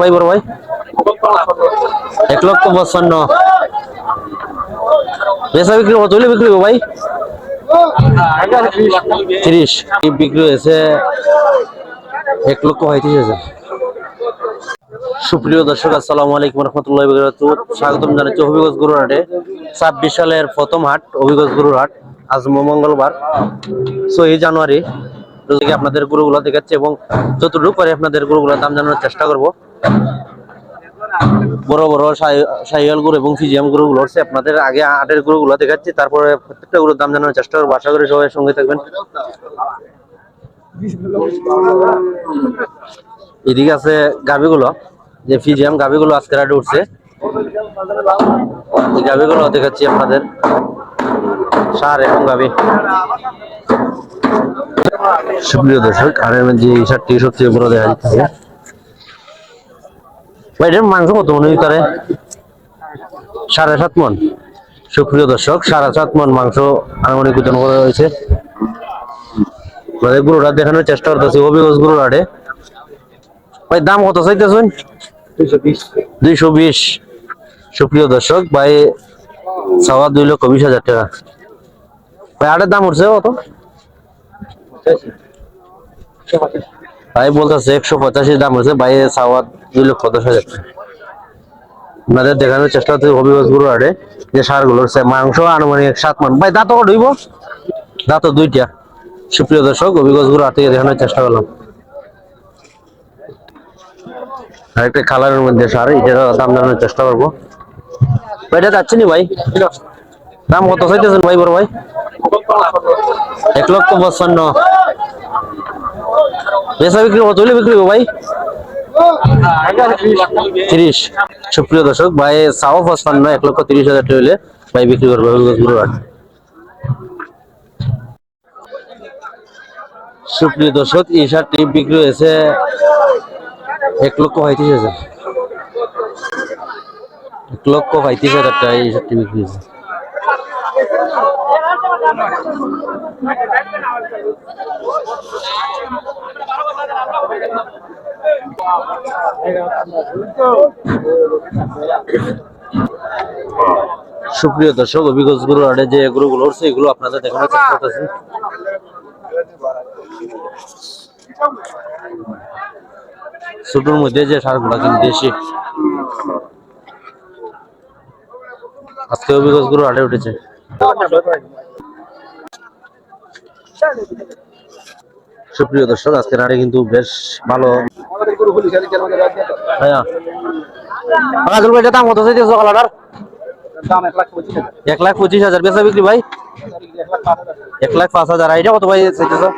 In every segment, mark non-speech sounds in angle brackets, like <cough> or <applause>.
ভাই, বড় ভাই? এক লক্ষ পঞ্চান্ন বেচা বিক্রি কত? হলে বিক্রি ভাই? তিরিশ। বিক্রি হয়েছে এক লক্ষ পঁয়ত্রিশ হাজার। সুপ্রিয় দর্শক, আসসালামু আলাইকুম রহমতুল্লাহ স্বাগতম জানাচ্ছি হবিগঞ্জ গরুর হাটে ছাব্বিশ সালের প্রথম হাট হবিগঞ্জ গরুর হাট আজ মঙ্গলবার, ছয়ই জানুয়ারি। আপনাদের গরুগুলো দেখাচ্ছি এবং যতটুকু পারে আপনাদের গরুগুলোর দাম জানানোর চেষ্টা করব। বড় বড় সাইয়াল গরু এবং ফিজিয়াম গরুগুলো হচ্ছে আপনাদের আগে আটের গরুগুলো দেখাচ্ছি, তারপরে প্রত্যেকটা গরুর দাম জানানোর চেষ্টা করব। আশা করি সবাই সঙ্গে থাকবেন। এদিকে আছে গাবিগুলো যে ফিজিয়াম গাবিগুলো আজকে রাডে উঠছে। এই গাবিগুলো দেখাচ্ছি আপনাদের। সার এবং গাবি সুপ্রিয় দর্শক, আর মধ্যে এই সবচেয়ে বড় দেখা যাচ্ছে এটার মাংস কত মনে করে সাড়ে সাত মন। সুপ্রিয় দর্শক সাড়ে সাত মন মাংস আনুমানিক ওজন করা হয়েছে। গরুটা দেখানোর চেষ্টা করতেছি হবিগঞ্জ গরুর হাটে ভাই দাম কত চাইতেছেন? দুইশো বিশ। সুপ্রিয় দর্শক ভাই সওয়া দুই লক্ষ বিশ হাজার টাকা। ভাই আটের দাম উঠছে কত? ভাই বলতেছে একশো পঁচাশি দাম হচ্ছে ভাই সাওয়া দুই লক্ষ দশ হাজার। আপনাদের দেখানোর চেষ্টা করতে হবিগঞ্জ গরুর হাটে যে সারগুলোর সে মাংস, আনুমানিক সাত মান। ভাই দাঁত হইব দাঁত দুইটা। সুপ্রিয় দর্শক, হবিগঞ্জ গরুর হাট থেকে দেখানোর চেষ্টা করলাম। আরেকটা কালারের মধ্যে সার এটার দাম জানানোর চেষ্টা করব। এটা যাচ্ছে নি ভাই? দাম কত চাইতেছেন ভাই বড় ভাই? এক লক্ষ পঞ্চান্ন বেচা বিক্রি কত হলে বিক্রি ভাই। তিরিশ। সুপ্রিয় দর্শক, ভাই, সাও পঞ্চান্ন এক লক্ষ তিরিশ হাজার টাকা হলে ভাই বিক্রি করবে সুপ্রিয় দর্শক, এই শার্টটি বিক্রি হয়েছে এক লক্ষ পঁয়ত্রিশ হাজার। এক লক্ষ পঁয়ত্রিশ হাজার টাকা এই শার্টটি বিক্রি হয়েছে। সুপ্রিয় দর্শক, অভিজ্ঞ গুরু আড়ে যে গরুগুলো উঠছে, এগুলো আপনাদের দেখানোর চেষ্টা করতেছি। ছোটোর মধ্যে যে সারগুলা কিন্তু দেশি। আজকে অভিজ্ঞ গুরু উঠেছে। সুপ্রিয় দর্শক, আজকের আড়ে কিন্তু বেশ ভালো দাম কত চাইতেছো কলাটার এক লাখ পঁচিশ হাজার। বেচা বিক্রি ভাই? এক লাখ পাঁচ হাজার। আইডিয়া কত ভাই চাইতেছো?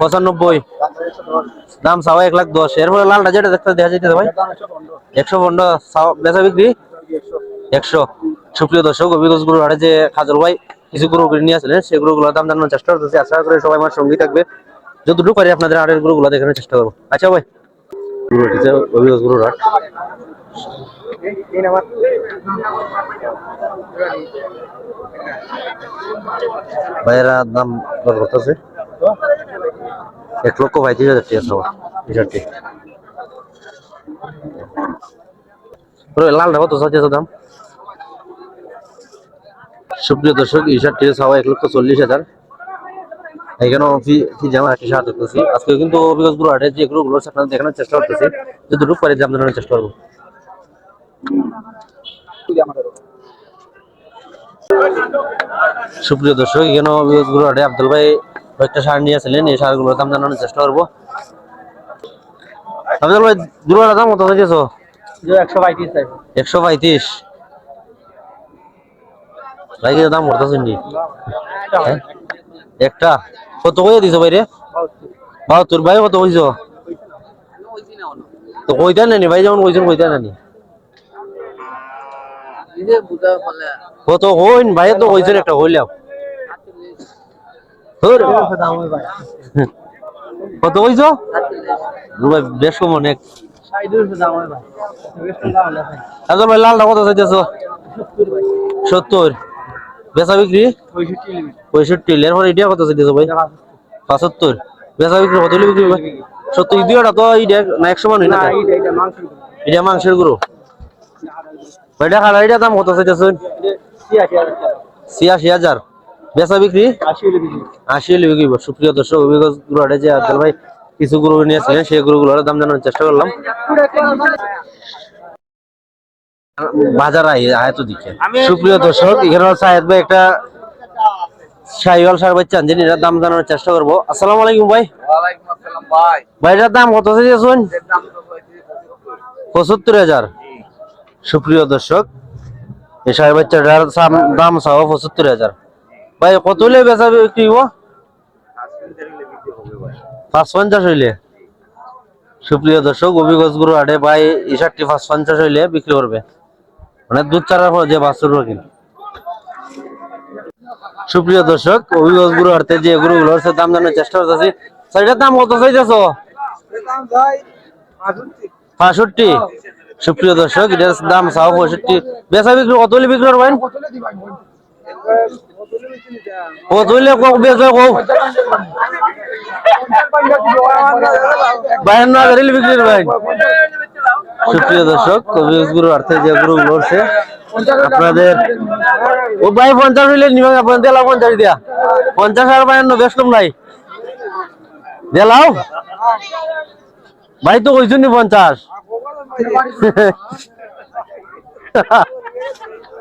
পঁচানব্বই। দাম চাওয়া এক লাখ দশ। এরপরে লালটা যেটা দেখতে দেখা যাইতেছে ভাই? একশো পনেরো। বেচা বিক্রি? একশো। সুপ্রিয় দর্শক অভিজ্ঞ গুরু হাটে যে খাজল ভাই কিছু গরু কিনে নিয়ে আসলেন সেই গরুগুলোর দাম জানানোর চেষ্টা করতেছি। আশা করে সবাই আমার সঙ্গী থাকবে। যতটুকু পারি আপনাদের হাটের গরুগুলো দেখানোর চেষ্টা করব। আচ্ছা ভাই। হাটিতে অভিজ্ঞ হাট ভাইয়েরা দাম দর করতেছে। এক লক্ষ পঁয়ত্রিশ হাজার টাকা সবার এই শার্টটি লালটা কত চাইছে দাম? সুপ্রিয় দর্শক এই শার্টটি সবাই এক লক্ষ চল্লিশ হাজার। এখানেও ফি ফি জামা একটি সাহায্য করতেছি আজকে কিন্তু হাটে যে আপনাদের দেখানোর চেষ্টা করতেছি। যতটুকু পারি দাম জানানোর চেষ্টা করব। সুপ্রিয় দর্শক এখানে হাটে আব্দুল ভাই কয়েকটা সার নিয়ে আসলেন। এই সারগুলোর দাম জানানোর চেষ্টা করব। আব্দুল ভাই দুর্গার দাম কত হয়েছে একশো পঁয়ত্রিশ ভাই দাম করতেছেন? একটা। কত কইয়া দিছো ভাই রে বাহাত্তর। ভাই, কত কইছ? তো কইতা নানি, ভাই যেমন কইছেন কইতা নানি। কত কইন, ভাই তো কইছেন একটা কইলাম। ধুর। কত কইছ? ভাই বেশ কম অনেক আচ্ছা ভাই, লালটা কত চাইতেছ? সত্তর। বেচা বিক্রি? পঁয়ষট্টি এরপর এটা কত চাইতেছ ভাই? পঁচাত্তর বেচা বিক্রি কত বিক্রি হবে? সত্তর দুইটা তো এইটা না একশো মানুষ না এটা মাংসের গুরু। ওইটা খালা এটা দাম কত চাইতেছেন ছিয়াশি হাজার বেচা বিক্রি? আশি হলে বিক্রি। সুপ্রিয় দর্শক অভিজ্ঞ যে ভাই কিছু গরু নিয়েছিলেন সেই গরুগুলোর দাম জানানোর চেষ্টা করলাম। বাজার আয়ত দিকে। সুপ্রিয় দর্শক এখানে হচ্ছে ভাই একটা শাহিওয়াল সার বাচ্চা আনছেন এটার দাম জানানোর চেষ্টা করব। আসসালামু আলাইকুম ভাই। ভাই। ভাই দাম কত হয়েছে পঁচাত্তর হাজার। সুপ্রিয় দর্শক এই সাহেব বাচ্চাটার দাম চাও পঁচাত্তর হাজার। ভাই কত হলে বেচা বিক্রি হব পাঁচ পঞ্চাশ হইলে। সুপ্রিয় দর্শক অভিগজ গুরু হাটে ভাই এই শার্টটি পাঁচ পঞ্চাশ হইলে বিক্রি করবে। মানে দুধ চারার পর যে বাছুর কিন। সুপ্রিয় দর্শক অভিগজ গুরু হাটে যে গরুগুলো আছে দাম জানার চেষ্টা করতেছি। সেটার দাম কত চাইতেছ? পাঁষট্টি সুপ্রিয় দর্শক, এটার দাম চাও পঁয়ষট্টি। বেচা বিক্রি, কত বিক্রি করবেন? বিক্রি করবেন। সুপ্রিয় দর্শক কবিজ গুরু অর্থে যে গুরু লড়ছে আপনাদের ও ভাই, পঞ্চাশ হইলে নিবেন আপনার দেলাও পঞ্চাশ দিয়া। পঞ্চাশ আর বায়ান্ন বেশ কম নাই। দেলাও ভাই, তো কইছুন পঞ্চাশ। <laughs>